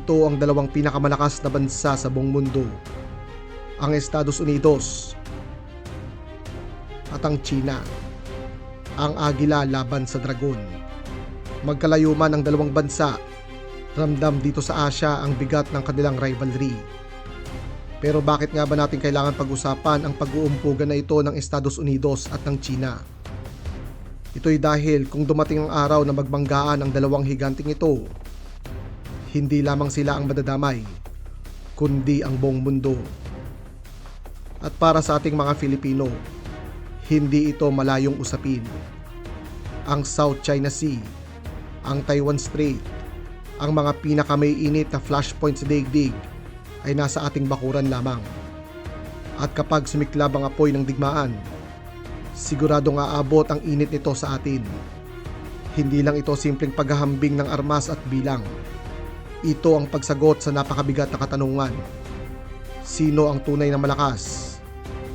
Ito ang dalawang pinakamalakas na bansa sa buong mundo. Ang Estados Unidos at ang China. Ang agila laban sa dragon. Magkalayo man ang dalawang bansa, ramdam dito sa Asia ang bigat ng kanilang rivalry. Pero bakit nga ba natin kailangan pag-usapan ang pag-uumpugan na ito ng Estados Unidos at ng China? Ito'y dahil kung dumating ang araw na magbanggaan ang dalawang higanting ito, hindi lamang sila ang madadamay, kundi ang buong mundo. At para sa ating mga Filipino, hindi ito malayong usapin. Ang South China Sea, ang Taiwan Strait, ang mga pinakamay init na flashpoint sa daigdig ay nasa ating bakuran lamang. At kapag sumiklab ang apoy ng digmaan, siguradong aabot ang init nito sa atin. Hindi lang ito simpleng paghahambing ng armas at bilang. Ito ang pagsagot sa napakabigat na katanungan. Sino ang tunay na malakas?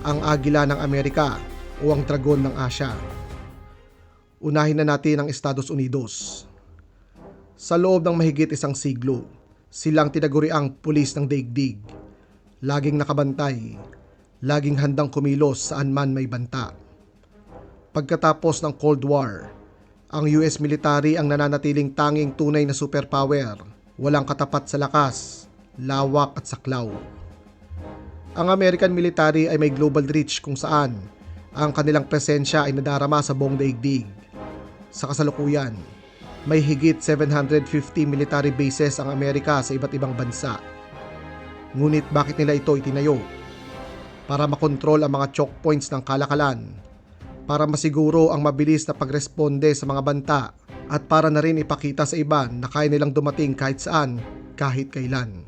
Ang agila ng Amerika o ang dragon ng Asya? Unahin na natin ang Estados Unidos. Sa loob ng mahigit isang siglo, silang tinaguriang pulis ng daigdig. Laging nakabantay, laging handang kumilos saan man may banta. Pagkatapos ng Cold War, ang US military ang nananatiling tanging tunay na superpower, walang katapat sa lakas, lawak at saklaw. Ang American military ay may global reach kung saan ang kanilang presensya ay nadarama sa buong daigdig. Sa kasalukuyan, may higit 750 military bases ang Amerika sa iba't ibang bansa. Ngunit bakit nila ito itinayo? Para makontrol ang mga choke points ng kalakalan, para masiguro ang mabilis na pagresponde sa mga banta, at para na rin ipakita sa iba na kaya nilang dumating kahit saan, kahit kailan.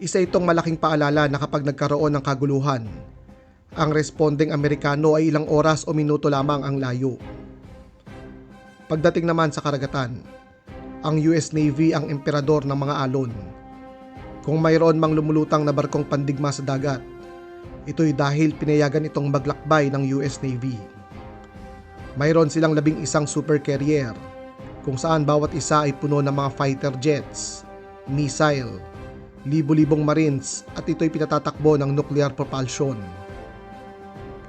Isa itong malaking paalala na kapag nagkaroon ng kaguluhan, ang responding Amerikano ay ilang oras o minuto lamang ang layo. Pagdating naman sa karagatan, ang US Navy ang emperador ng mga alon. Kung mayroon mang lumulutang na barkong pandigma sa dagat, ito'y dahil pinayagan itong maglakbay ng US Navy. Mayroon silang labing isang super carrier, kung saan bawat isa ay puno ng mga fighter jets, missile, libo-libong marines at ito'y pinatatakbo ng nuclear propulsion.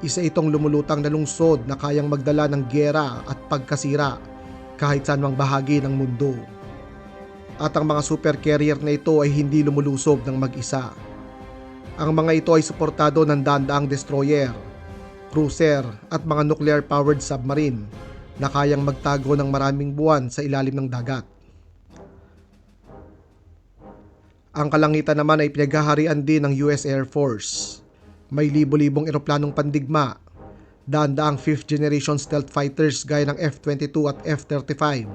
Isa itong lumulutang na lungsod na kayang magdala ng gera at pagkasira kahit saan mang bahagi ng mundo. At ang mga super carrier na ito ay hindi lumulusob ng mag-isa. Ang mga ito ay suportado ng dandaang destroyer, cruiser at mga nuclear-powered submarine na kayang magtago ng maraming buwan sa ilalim ng dagat. Ang kalangitan naman ay pinaghaharian din ng US Air Force. May libo-libong eroplanong pandigma, daan-daang 5th generation stealth fighters gaya ng F-22 at F-35,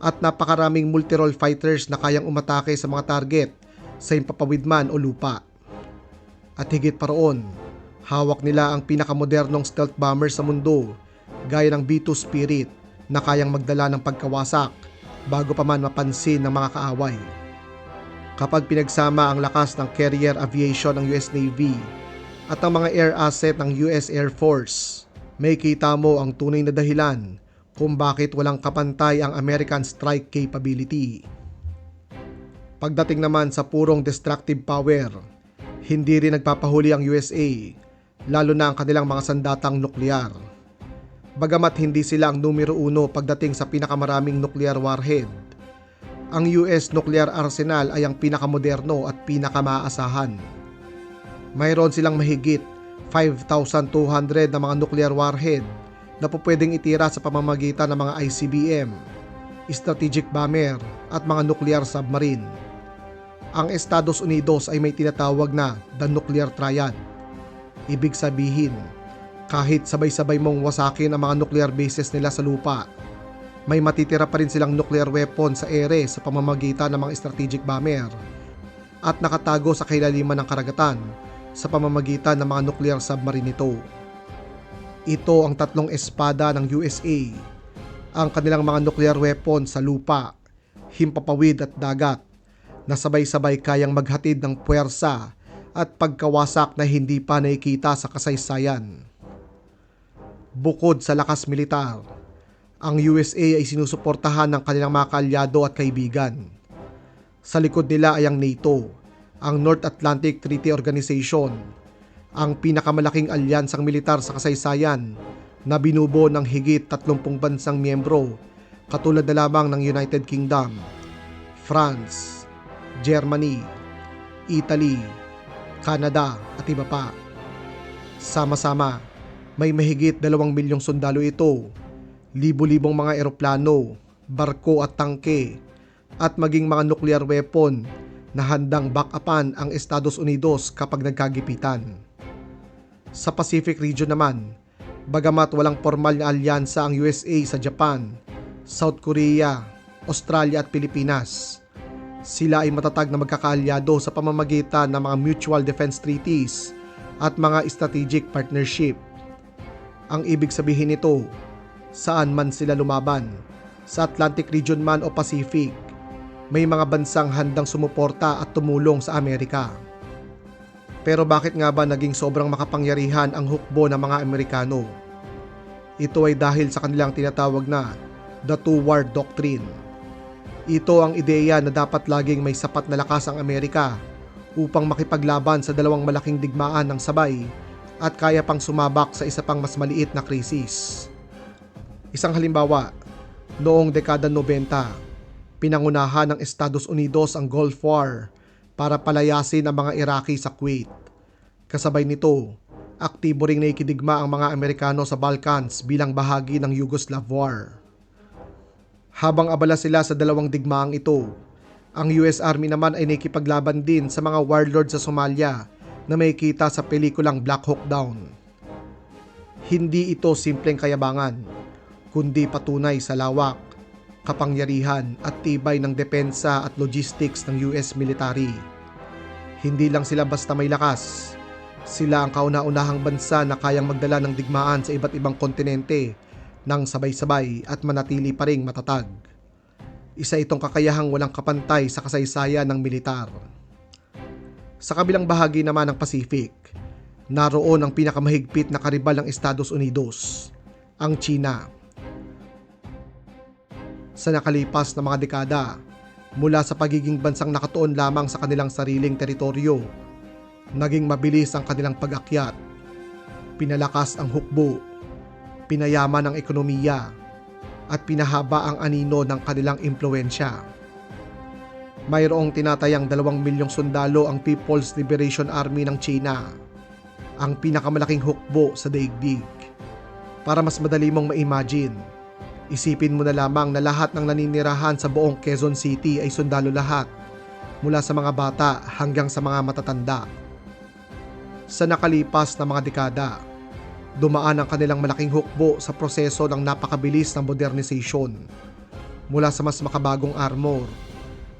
at napakaraming multirole fighters na kayang umatake sa mga target sa impapawid man o lupa. At higit pa roon, hawak nila ang pinakamodernong stealth bomber sa mundo, gaya ng B-2 Spirit na kayang magdala ng pagkawasak bago pa man mapansin ng mga kaaway. Kapag pinagsama ang lakas ng carrier aviation ng US Navy at ang mga air asset ng US Air Force, may kita mo ang tunay na dahilan kung bakit walang kapantay ang American strike capability. Pagdating naman sa purong destructive power, hindi rin nagpapahuli ang USA, lalo na ang kanilang mga sandatang nuklear. Bagamat hindi sila ang numero uno pagdating sa pinakamaraming nuclear warhead, ang US nuclear arsenal ay ang pinakamoderno at pinakamaasahan. Mayroon silang mahigit 5,200 na mga nuclear warhead na po pwedeng itira sa pamamagitan ng mga ICBM, strategic bomber at mga nuclear submarine. Ang Estados Unidos ay may tinatawag na the nuclear triad. Ibig sabihin, kahit sabay-sabay mong wasakin ang mga nuclear bases nila sa lupa, may matitira pa rin silang nuclear weapon sa ere sa pamamagitan ng mga strategic bomber at nakatago sa kailaliman ng karagatan sa pamamagitan ng mga nuclear submarine nito. Ito ang tatlong espada ng USA, ang kanilang mga nuclear weapon sa lupa, himpapawid at dagat na sabay-sabay kayang maghatid ng puwersa at pagkawasak na hindi pa nakikita sa kasaysayan. Bukod sa lakas militar, ang USA ay sinusuportahan ng kanilang mga kaalyado at kaibigan. Sa likod nila ay ang NATO, ang North Atlantic Treaty Organization, ang pinakamalaking alyansang militar sa kasaysayan na binubo ng higit 30 bansang miyembro katulad na lamang ng United Kingdom, France, Germany, Italy, Canada at iba pa. Sama-sama, may mahigit dalawang milyong sundalo ito, libo-libong mga eroplano, barko at tangke, at maging mga nuclear weapon na handang back-upan ang Estados Unidos kapag nagkagipitan. Sa Pacific region naman, bagamat walang formal na alyansa ang USA sa Japan, South Korea, Australia at Pilipinas, sila ay matatag na magkakaalyado sa pamamagitan ng mga mutual defense treaties at mga strategic partnership. Ang ibig sabihin nito, saan man sila lumaban, sa Atlantic region man o Pacific, may mga bansang handang sumuporta at tumulong sa Amerika. Pero bakit nga ba naging sobrang makapangyarihan ang hukbo ng mga Amerikano? Ito ay dahil sa kanilang tinatawag na The Two-War Doctrine. Ito ang ideya na dapat laging may sapat na lakas ang Amerika upang makipaglaban sa dalawang malaking digmaan ng sabay at kaya pang sumabak sa isa pang mas maliit na krisis. Isang halimbawa, noong dekada 90, pinangunahan ng Estados Unidos ang Gulf War para palayasin ang mga Iraqi sa Kuwait. Kasabay nito, aktibo ring naikidigma ang mga Amerikano sa Balkans bilang bahagi ng Yugoslav War. Habang abala sila sa dalawang digmaang ito, ang US Army naman ay nakikipaglaban din sa mga warlord sa Somalia na may kita sa pelikulang Black Hawk Down. Hindi ito simpleng kayabangan, kundi patunay sa lawak kapangyarihan at tibay ng depensa at logistics ng US military. Hindi lang sila basta may lakas, sila ang kauna-unahang bansa na kayang magdala ng digmaan sa iba't ibang kontinente ng sabay-sabay at manatili pa ring matatag. Isa itong kakayahang walang kapantay sa kasaysayan ng militar. Sa kabilang bahagi naman ng Pacific, naroon ang pinakamahigpit na karibal ng Estados Unidos, ang China sa nakalipas na mga dekada mula sa pagiging bansang nakatuon lamang sa kanilang sariling teritoryo. Naging mabilis ang kanilang pag-akyat, pinalakas ang hukbo, pinayaman ang ekonomiya, at pinahaba ang anino ng kanilang impluensya. Mayroong tinatayang dalawang milyong sundalo ang People's Liberation Army ng China, ang pinakamalaking hukbo sa daigdig. Para mas madali mong ma-imagine, Isipin mo na lamang na lahat ng naninirahan sa buong Quezon City ay sundalo lahat, mula sa mga bata hanggang sa mga matatanda. Sa nakalipas na mga dekada, dumaan ang kanilang malaking hukbo sa proseso ng napakabilis ng modernisasyon mula sa mas makabagong armor,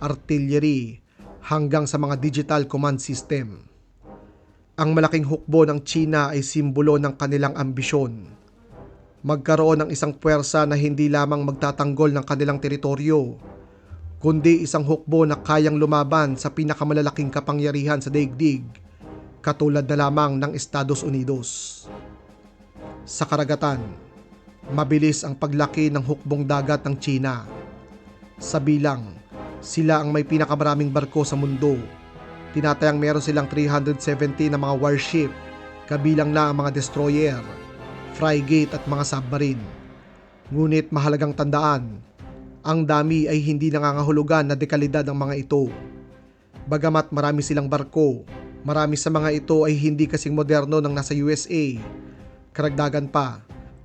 artillery, hanggang sa mga digital command system. Ang malaking hukbo ng China ay simbolo ng kanilang ambisyon magkaroon ng isang puwersa na hindi lamang magtatanggol ng kanilang teritoryo, kundi isang hukbo na kayang lumaban sa pinakamalalaking kapangyarihan sa daigdig, katulad na lamang ng Estados Unidos. Sa karagatan, mabilis ang paglaki ng hukbong dagat ng China. Sa bilang, sila ang may pinakamaraming barko sa mundo. Tinatayang meron silang 370 na mga warship, kabilang na ang mga destroyer, frigate at mga submarine. Ngunit mahalagang tandaan, ang dami ay hindi nangangahulugan na dekalidad ng mga ito. Bagamat marami silang barko, marami sa mga ito ay hindi kasing moderno ng nasa USA. Karagdagan pa,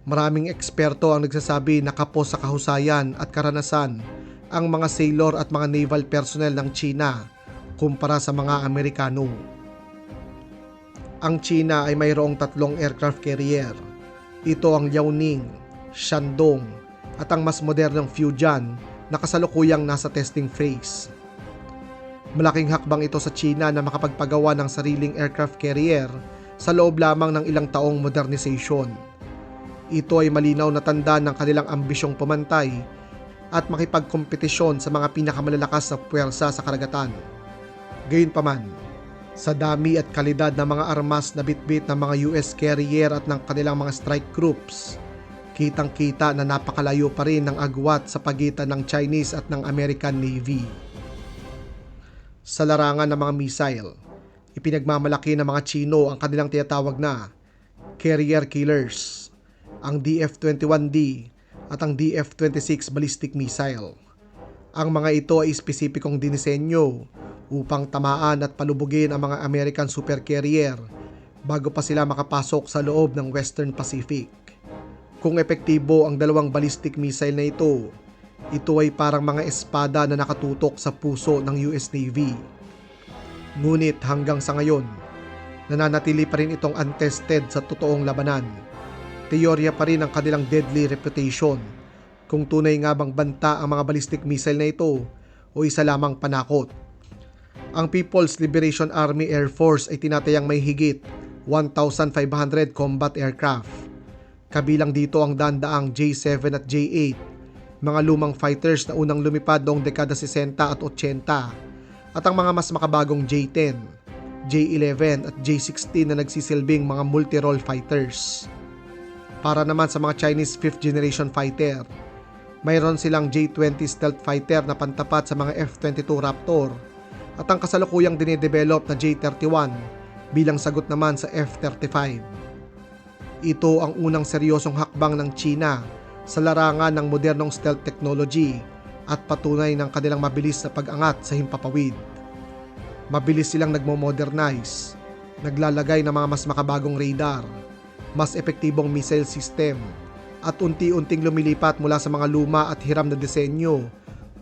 maraming eksperto ang nagsasabi na kapos sa kahusayan at karanasan ang mga sailor at mga naval personnel ng China kumpara sa mga Amerikano. Ang China ay mayroong tatlong aircraft carrier ito ang Liaoning, Shandong at ang mas modernong Fujian na kasalukuyang nasa testing phase. Malaking hakbang ito sa China na makapagpagawa ng sariling aircraft carrier sa loob lamang ng ilang taong modernisation. Ito ay malinaw na tanda ng kanilang ambisyong pumantay at makipagkompetisyon sa mga pinakamalalakas na puwersa sa karagatan. Gayunpaman, sa dami at kalidad ng mga armas na bitbit ng mga US carrier at ng kanilang mga strike groups, kitang-kita na napakalayo pa rin ng agwat sa pagitan ng Chinese at ng American Navy. Sa larangan ng mga missile, ipinagmamalaki ng mga Chino ang kanilang tinatawag na carrier killers, ang DF-21D at ang DF-26 ballistic missile. Ang mga ito ay espesipikong dinisenyo upang tamaan at palubugin ang mga American supercarrier bago pa sila makapasok sa loob ng Western Pacific. Kung epektibo ang dalawang ballistic missile na ito, ito ay parang mga espada na nakatutok sa puso ng US Navy. Ngunit hanggang sa ngayon, nananatili pa rin itong untested sa totoong labanan. Teorya pa rin ang kanilang deadly reputation kung tunay nga bang banta ang mga ballistic missile na ito o isa lamang panakot. Ang People's Liberation Army Air Force ay tinatayang may higit 1,500 combat aircraft. Kabilang dito ang dandaang J-7 at J-8, mga lumang fighters na unang lumipad noong dekada 60 at 80, at ang mga mas makabagong J-10, J-11 at J-16 na nagsisilbing mga multi-role fighters. Para naman sa mga Chinese 5th generation fighter, mayroon silang J-20 stealth fighter na pantapat sa mga F-22 Raptor at ang kasalukuyang dinedevelop na J-31 bilang sagot naman sa F-35. Ito ang unang seryosong hakbang ng China sa larangan ng modernong stealth technology at patunay ng kanilang mabilis na pag-angat sa himpapawid. Mabilis silang nagmo-modernize, naglalagay ng mga mas makabagong radar, mas epektibong missile system, at unti-unting lumilipat mula sa mga luma at hiram na disenyo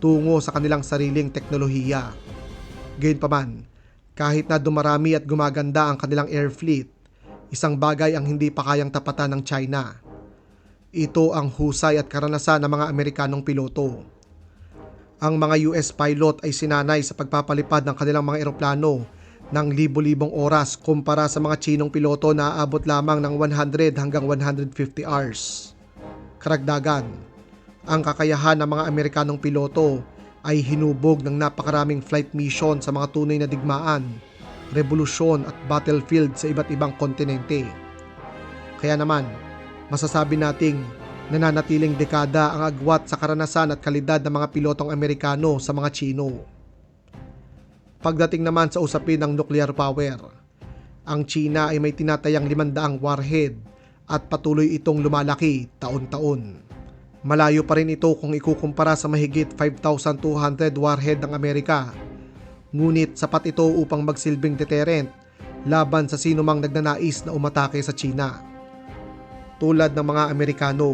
tungo sa kanilang sariling teknolohiya. Gayunpaman, kahit na dumarami at gumaganda ang kanilang air fleet, isang bagay ang hindi pa kayang tapatan ng China. Ito ang husay at karanasan ng mga Amerikanong piloto. Ang mga US pilot ay sinanay sa pagpapalipad ng kanilang mga eroplano ng libo-libong oras kumpara sa mga Chinong piloto na aabot lamang ng 100 hanggang 150 hours. Karagdagan, ang kakayahan ng mga Amerikanong piloto ay hinubog ng napakaraming flight mission sa mga tunay na digmaan, revolusyon at battlefield sa iba't ibang kontinente. Kaya naman, masasabi nating nananatiling dekada ang agwat sa karanasan at kalidad ng mga pilotong Amerikano sa mga Chino. Pagdating naman sa usapin ng nuclear power, ang China ay may tinatayang 500 warhead at patuloy itong lumalaki taon-taon. Malayo pa rin ito kung ikukumpara sa mahigit 5,200 warhead ng Amerika. Ngunit sapat ito upang magsilbing deterrent laban sa sinumang nagnanais na umatake sa China. Tulad ng mga Amerikano,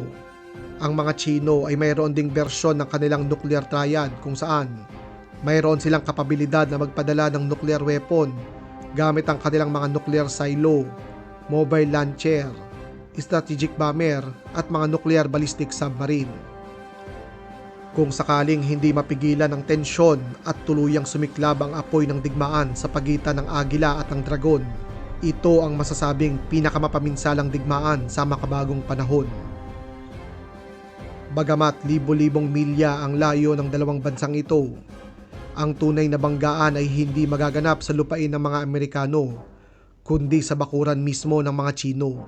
ang mga Chino ay mayroon ding bersyon ng kanilang nuclear triad kung saan mayroon silang kapabilidad na magpadala ng nuclear weapon gamit ang kanilang mga nuclear silo, mobile launcher, strategic bomber at mga nuclear ballistic submarine. Kung sakaling hindi mapigilan ang tensyon at tuluyang sumiklab ang apoy ng digmaan sa pagitan ng agila at ang dragon, ito ang masasabing pinakamapaminsalang digmaan sa makabagong panahon. Bagamat libo-libong milya ang layo ng dalawang bansang ito, ang tunay na banggaan ay hindi magaganap sa lupain ng mga Amerikano, kundi sa bakuran mismo ng mga Chino,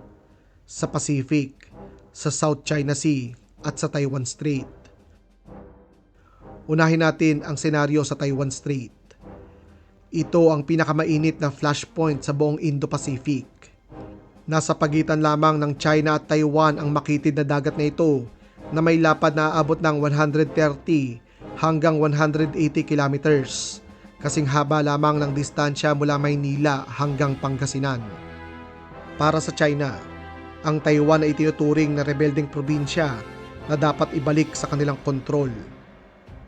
sa Pacific, sa South China Sea at sa Taiwan Strait. Unahin natin ang senaryo sa Taiwan Strait. Ito ang pinakamainit na flashpoint sa buong Indo-Pacific. Nasa pagitan lamang ng China at Taiwan ang makitid na dagat na ito na may lapad na aabot ng 130 hanggang 180 kilometers, kasing haba lamang ng distansya mula Maynila hanggang Pangasinan. Para sa China, ang Taiwan ay tinuturing na rebelding probinsya na dapat ibalik sa kanilang kontrol.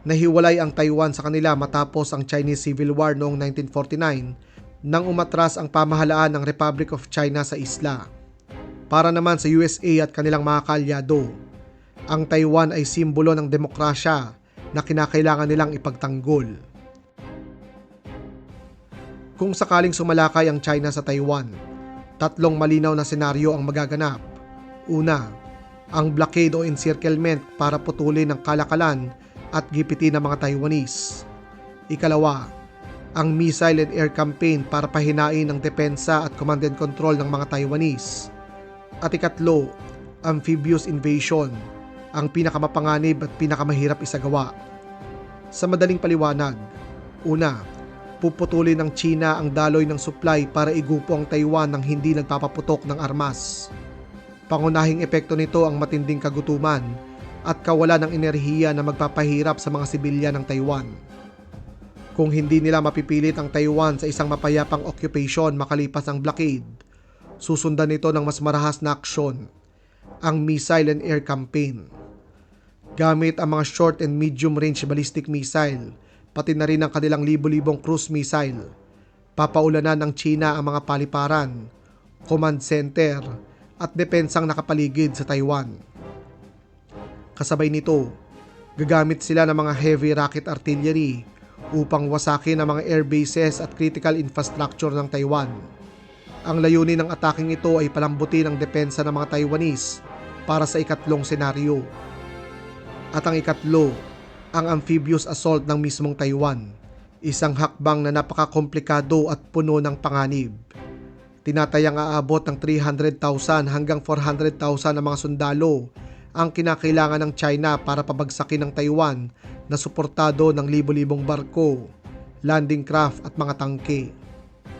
Nahiwalay ang Taiwan sa kanila matapos ang Chinese Civil War noong 1949 nang umatras ang pamahalaan ng Republic of China sa isla. Para naman sa USA at kanilang mga kaalyado, ang Taiwan ay simbolo ng demokrasya na kinakailangan nilang ipagtanggol. Kung sakaling sumalakay ang China sa Taiwan, tatlong malinaw na senaryo ang magaganap. Una, ang blockade o encirclement para putulin ang kalakalan at gipitin ng mga Taiwanese. Ikalawa, ang missile and air campaign para pahinain ang depensa at command and control ng mga Taiwanese. At ikatlo, amphibious invasion, ang pinakamapanganib at pinakamahirap isagawa. Sa madaling paliwanag, una, puputulin ng China ang daloy ng supply para igupo ang Taiwan ng hindi nagpapaputok ng armas. Pangunahing epekto nito ang matinding kagutuman at kawalan ng enerhiya na magpapahirap sa mga sibilyan ng Taiwan. Kung hindi nila mapipilit ang Taiwan sa isang mapayapang occupation makalipas ang blockade, susundan nito ng mas marahas na aksyon, ang missile and air campaign. Gamit ang mga short and medium range ballistic missile, pati na rin ang kanilang libo-libong cruise missile, papaulanan ng China ang mga paliparan, command center, at depensang nakapaligid sa Taiwan. Kasabay nito, gagamit sila ng mga heavy rocket artillery upang wasakin ang mga air bases at critical infrastructure ng Taiwan. Ang layunin ng ataking ito ay palambutin ang depensa ng mga Taiwanese para sa ikatlong senaryo. At ang ikatlo, ang amphibious assault ng mismong Taiwan, isang hakbang na napakakomplikado at puno ng panganib. Tinatayang aabot ng 300,000 hanggang 400,000 na mga sundalo ang kinakailangan ng China para pabagsakin ng Taiwan na suportado ng libo-libong barko, landing craft at mga tangke.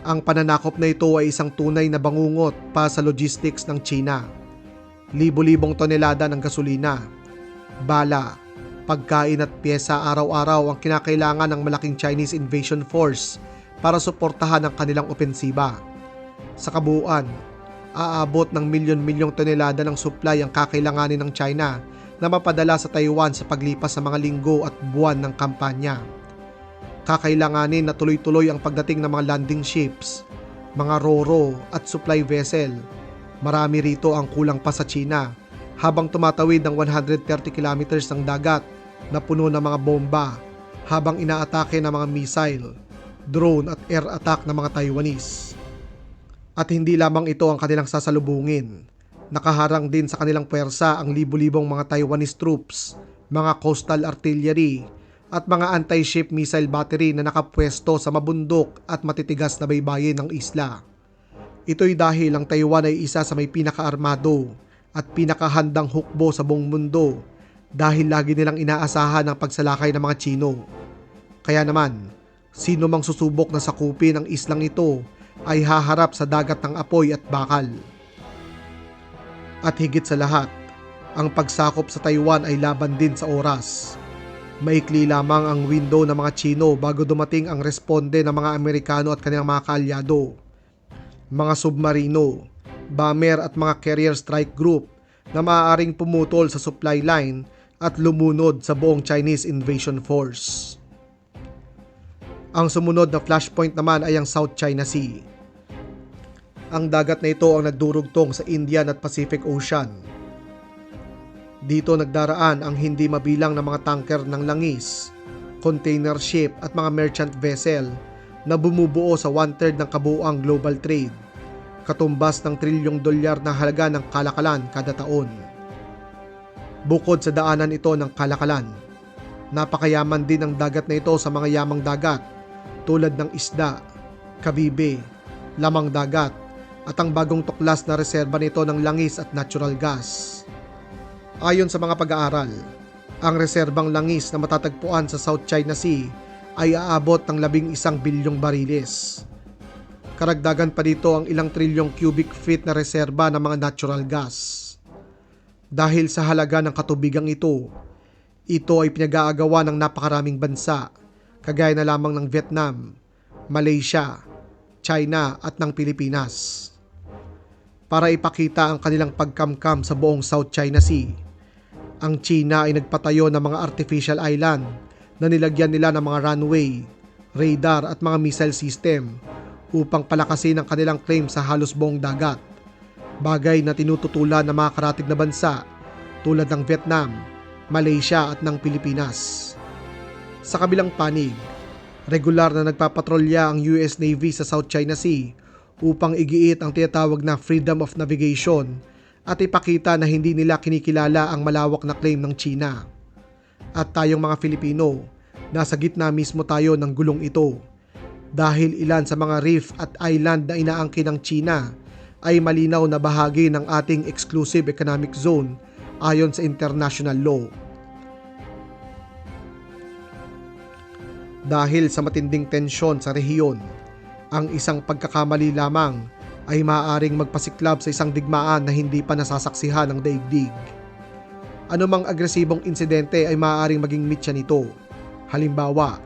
Ang pananakop na ito ay isang tunay na bangungot pa sa logistics ng China. Libo-libong tonelada ng gasolina, bala, pagkain at pyesa araw-araw ang kinakailangan ng malaking Chinese invasion force para suportahan ang kanilang opensiba. Sa kabuuan, aabot ng milyon-milyong tonelada ng supply ang kakailanganin ng China na mapadala sa Taiwan sa paglipas sa mga linggo at buwan ng kampanya. Kakailanganin na tuloy-tuloy ang pagdating ng mga landing ships, mga roro at supply vessel. Marami rito ang kulang pa sa China habang tumatawid ng 130 kilometers ng dagat na puno ng mga bomba habang inaatake ng mga missile, drone at air attack ng mga Taiwanese. At hindi lamang ito ang kanilang sasalubungin. Nakaharang din sa kanilang puwersa ang libu-libong mga Taiwanese troops, mga coastal artillery, at mga anti-ship missile battery na nakapwesto sa mabundok at matitigas na baybayin ng isla. Ito'y dahil ang Taiwan ay isa sa may pinakaarmado at pinakahandang hukbo sa buong mundo dahil lagi nilang inaasahan ang pagsalakay ng mga Chino. Kaya naman, sino mang susubok na sakupin ang islang ito ay haharap sa dagat ng apoy at bakal. At higit sa lahat, ang pagsakop sa Taiwan ay laban din sa oras. Maikli lamang ang window ng mga Chino bago dumating ang responde ng mga Amerikano at kanilang mga kaalyado. Mga submarino, bomber at mga carrier strike group na maaaring pumutol sa supply line at lumunod sa buong Chinese invasion force. Ang sumunod na flashpoint naman ay ang South China Sea. Ang dagat na ito ang nagdurugtong sa Indian at Pacific Ocean. Dito nagdaraan ang hindi mabilang na mga tanker ng langis, container ship at mga merchant vessel na bumubuo sa one-third ng kabuuang global trade, katumbas ng trilyong dolyar na halaga ng kalakalan kada taon. Bukod sa daanan ito ng kalakalan, napakayaman din ang dagat na ito sa mga yamang dagat tulad ng isda, kabibe, lamang dagat at ang bagong tuklas na reserba nito ng langis at natural gas. Ayon sa mga pag-aaral, ang reserbang langis na matatagpuan sa South China Sea ay aabot ng labing isang bilyong bariles. Karagdagan pa dito ang ilang trilyong cubic feet na reserba ng mga natural gas. Dahil sa halaga ng katubigang ito, ito ay pinag-aagawa ng napakaraming bansa, kagaya na lamang ng Vietnam, Malaysia, China at ng Pilipinas. Para ipakita ang kanilang pagkamkam sa buong South China Sea, ang China ay nagpatayo ng mga artificial island na nilagyan nila ng mga runway, radar at mga missile system upang palakasin ang kanilang claim sa halos buong dagat. Bagay na tinututulan ng mga karatig na bansa tulad ng Vietnam, Malaysia at ng Pilipinas. Sa kabilang panig, regular na nagpapatrolya ang US Navy sa South China Sea upang igiit ang tinatawag na freedom of navigation at ipakita na hindi nila kinikilala ang malawak na claim ng China. At tayong mga Filipino, nasa gitna mismo tayo ng gulong ito dahil ilan sa mga reef at island na inaangkin ng China ay malinaw na bahagi ng ating exclusive economic zone ayon sa international law. Dahil sa matinding tensyon sa rehiyon, ang isang pagkakamali lamang ay maaaring magpasiklab sa isang digmaan na hindi pa nasasaksihan ng daigdig. Anumang agresibong insidente ay maaaring maging mitya nito. Halimbawa,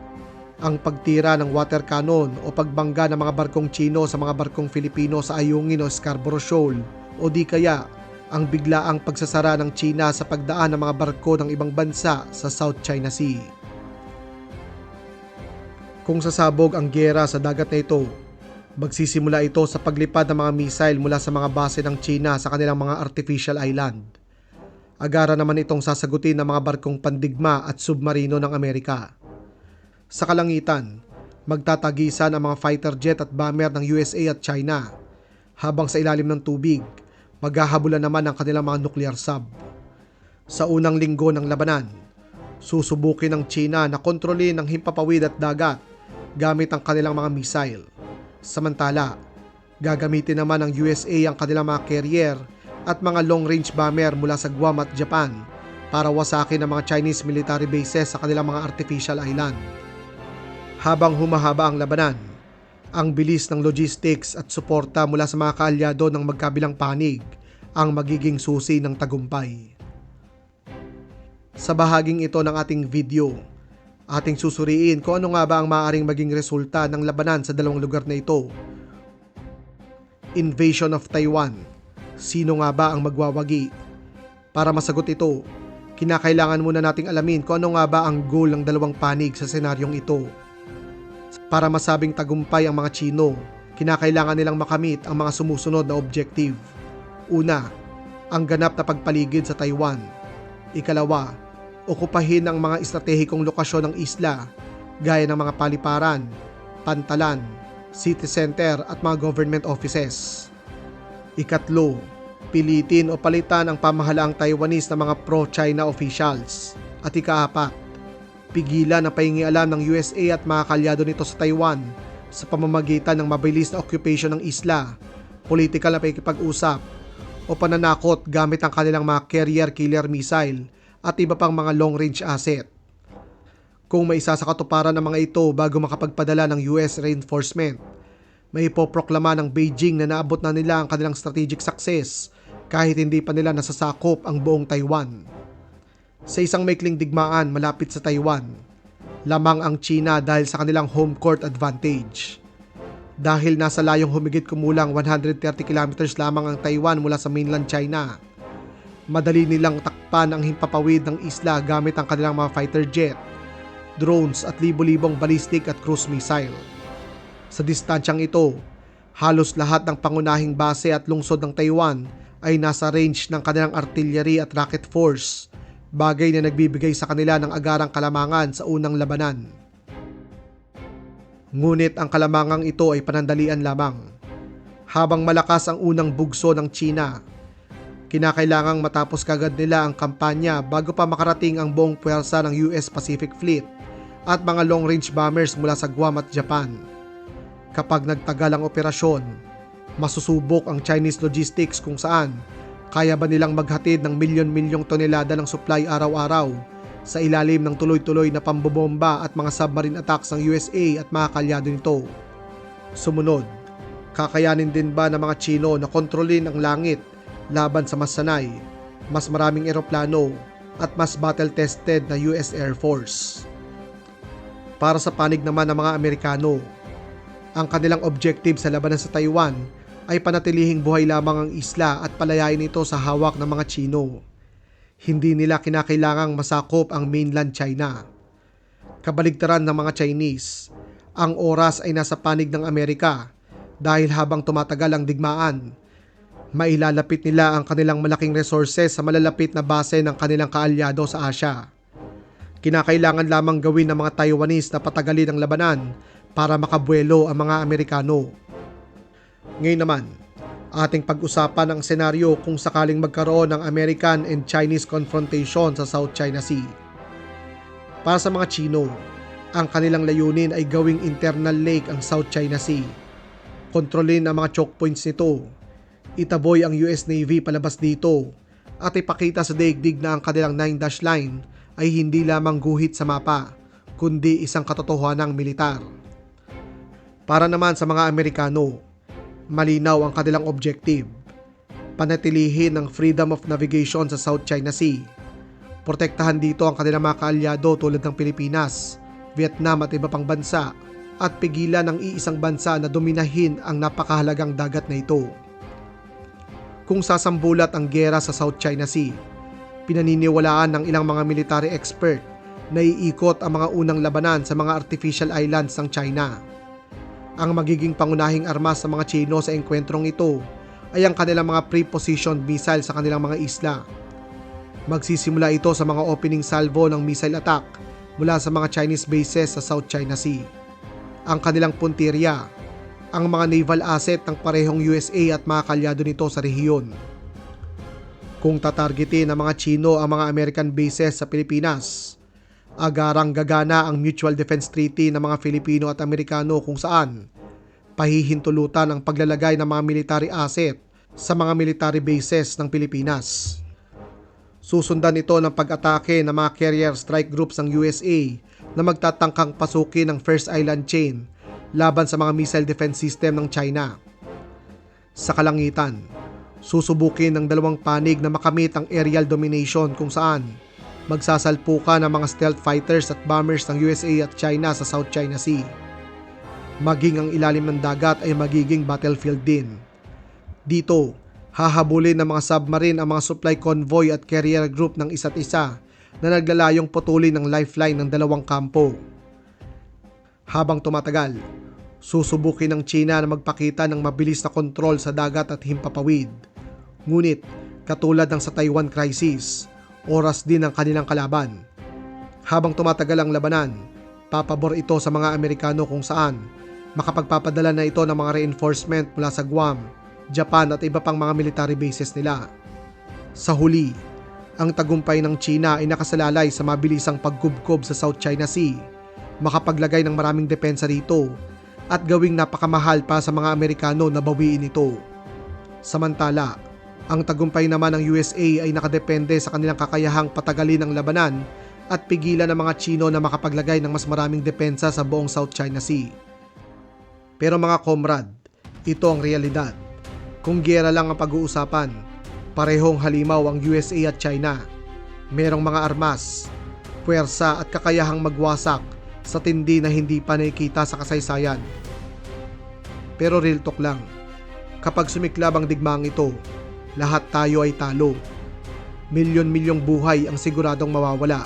ang pagtira ng water cannon o pagbangga ng mga barkong Chino sa mga barkong Filipino sa Ayungin o Scarborough Shoal o di kaya ang biglaang pagsasara ng China sa pagdaan ng mga barko ng ibang bansa sa South China Sea. Kung sasabog ang gera sa dagat na ito, magsisimula ito sa paglipad ng mga missile mula sa mga base ng China sa kanilang mga artificial island. Agara naman itong sasagutin ng mga barkong pandigma at submarino ng Amerika. Sa kalangitan, magtatagisan ang mga fighter jet at bomber ng USA at China, habang sa ilalim ng tubig, maghahabulan naman ang kanilang mga nuclear sub. Sa unang linggo ng labanan, susubukin ng China na kontrolin ang himpapawid at dagat gamit ang kanilang mga missile. Samantala, gagamitin naman ng USA ang kanilang mga carrier at mga long-range bomber mula sa Guam at Japan para wasakin ang mga Chinese military bases sa kanilang mga artificial island. Habang humahaba ang labanan, ang bilis ng logistics at suporta mula sa mga kaalyado ng magkabilang panig ang magiging susi ng tagumpay. Sa bahaging ito ng ating video, ating susuriin kung ano nga ba ang maaaring maging resulta ng labanan sa dalawang lugar na ito. Invasion of Taiwan. Sino nga ba ang magwawagi? Para masagot ito, kinakailangan muna nating alamin kung ano nga ba ang goal ng dalawang panig sa senaryong ito. Para masabing tagumpay ang mga Chino, kinakailangan nilang makamit ang mga sumusunod na objective. Una, ang ganap na pagpaligid sa Taiwan. Ikalawa, okupahin ang mga estratehikong lokasyon ng isla gaya ng mga paliparan, pantalan, city center at mga government offices. Ikatlo, pilitin o palitan ang pamahalaang Taiwanese na mga pro-China officials. At ikaapat, pigilan ang pahingialam ng USA at mga kalyado nito sa Taiwan sa pamamagitan ng mabilis na occupation ng isla, political na pakikipag-usap, o pananakot gamit ang kanilang mga carrier killer missile at iba pang mga long-range asset. Kung may isa sa katuparan ng mga ito bago makapagpadala ng US reinforcement, may ipoproklama ng Beijing na naabot na nila ang kanilang strategic success kahit hindi pa nila nasasakop ang buong Taiwan. Sa isang maikling digmaan malapit sa Taiwan, lamang ang China dahil sa kanilang home court advantage. Dahil nasa layong humigit kumulang 130 kilometers lamang ang Taiwan mula sa mainland China, madali nilang takpan ang himpapawid ng isla gamit ang kanilang mga fighter jet, drones at libo-libong ballistic at cruise missile. Sa distansyang ito, halos lahat ng pangunahing base at lungsod ng Taiwan ay nasa range ng kanilang artillery at rocket force, bagay na nagbibigay sa kanila ng agarang kalamangan sa unang labanan. Ngunit ang kalamangang ito ay panandalian lamang. Habang malakas ang unang bugso ng China, kinakailangang matapos kagad nila ang kampanya bago pa makarating ang buong puwersa ng US Pacific Fleet at mga long-range bombers mula sa Guam at Japan. Kapag nagtagal ang operasyon, masusubok ang Chinese logistics kung saan kaya ba nilang maghatid ng milyon-milyong tonelada ng supply araw-araw sa ilalim ng tuloy-tuloy na pambobomba at mga submarine attacks ng USA at mga kalyado nito. Sumunod, kakayanin din ba ng mga Chino na kontrolin ang langit laban sa mas sanay, mas maraming eroplano at mas battle-tested na US Air Force? Para sa panig naman ng mga Amerikano, ang kanilang objective sa labanan sa Taiwan ay panatilihing buhay lamang ang isla at palayain ito sa hawak ng mga Chino. Hindi nila kinakailangang masakop ang mainland China. Kabaligtaran ng mga Chinese, ang oras ay nasa panig ng Amerika dahil habang tumatagal ang digmaan, mailalapit nila ang kanilang malaking resources sa malalapit na base ng kanilang kaalyado sa Asia. Kinakailangan lamang gawin ng mga Taiwanese na patagalin ang labanan para makabuelo ang mga Amerikano. Ngayon naman, ating pag-usapan ang senaryo kung sakaling magkaroon ng American and Chinese confrontation sa South China Sea. Para sa mga Chino, ang kanilang layunin ay gawing internal lake ang South China Sea. Kontrolin ang mga choke points nito. Itaboy ang US Navy palabas dito at ipakita sa daigdig na ang kanilang 9 dash line ay hindi lamang guhit sa mapa, kundi isang katotohanang militar. Para naman sa mga Amerikano, malinaw ang kanilang objective. Panatilihin ang freedom of navigation sa South China Sea. Protektahan dito ang kanilang mga kaalyado tulad ng Pilipinas, Vietnam at iba pang bansa at pigilan ang iisang bansa na dominahin ang napakahalagang dagat na ito. Kung sasambulat ang gera sa South China Sea, pinaniniwalaan ng ilang mga military expert na iikot ang mga unang labanan sa mga artificial islands ng China. Ang magiging pangunahing armas sa mga Chino sa engkwentrong ito ay ang kanilang mga pre-positioned missile sa kanilang mga isla. Magsisimula ito sa mga opening salvo ng missile attack mula sa mga Chinese bases sa South China Sea. Ang kanilang puntirya, ang mga naval asset ng parehong USA at mga kalyado nito sa rehiyon. Kung tatargetin ng mga Chino ang mga American bases sa Pilipinas, agarang gagana ang Mutual Defense Treaty ng mga Filipino at Amerikano kung saan pahihintulutan ang paglalagay ng mga military asset sa mga military bases ng Pilipinas. Susundan ito ng pag-atake ng mga carrier strike groups ng USA na magtatangkang pasukin ng First Island Chain laban sa mga missile defense system ng China. Sa kalangitan, susubukin ng dalawang panig na makamit ang aerial domination kung saan magsasalpukan ang mga stealth fighters at bombers ng USA at China sa South China Sea. Maging ang ilalim ng dagat ay magiging battlefield din. Dito, hahabulin ng mga submarine ang mga supply convoy at carrier group ng isa't isa na naglalayong putulin ng lifeline ng dalawang kampo. Habang tumatagal, susubukin ng China na magpakita ng mabilis na kontrol sa dagat at himpapawid. Ngunit, katulad ng sa Taiwan crisis, oras din ang kanilang kalaban. Habang tumatagal ang labanan, papabor ito sa mga Amerikano kung saan makapagpapadala na ito ng mga reinforcement mula sa Guam, Japan at iba pang mga military bases nila. Sa huli, ang tagumpay ng China ay nakasalalay sa mabilisang pagkubkob sa South China Sea, makapaglagay ng maraming depensa rito at gawing napakamahal pa sa mga Amerikano na bawiin ito. Samantala, ang tagumpay naman ng USA ay nakadepende sa kanilang kakayahang patagalin ang labanan at pigilan ng mga Chino na makapaglagay ng mas maraming depensa sa buong South China Sea. Pero mga komrad, ito ang realidad. Kung gera lang ang pag-uusapan, parehong halimaw ang USA at China. Merong mga armas, puwersa at kakayahang magwasak sa tindi na hindi pa nakikita sa kasaysayan. Pero real talk lang, kapag sumiklab ang digmang ito, lahat tayo ay talo. Milyon-milyong buhay ang siguradong mawawala.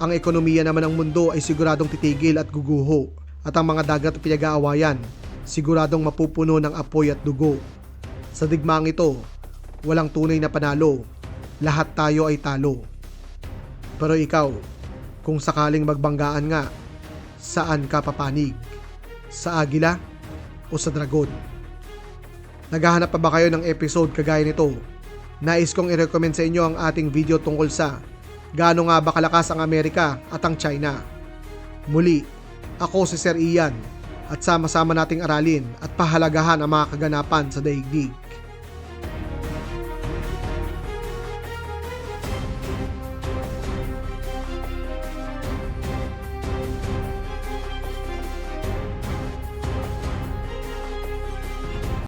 Ang ekonomiya naman ng mundo ay siguradong titigil at guguho at ang mga dagat at pinag-aawayan siguradong mapupuno ng apoy at dugo. Sa digmang ito, walang tunay na panalo. Lahat tayo ay talo. Pero ikaw, kung sakaling magbanggaan nga, saan ka papanig? Sa agila o sa dragon? Naghahanap pa ba kayo ng episode kagaya nito? Nais kong i-recommend sa inyo ang ating video tungkol sa gaano nga ba kalakas ang Amerika at ang China. Muli, ako si Sir Ian at sama-sama nating aralin at pahalagahan ang mga kaganapan sa daigdig.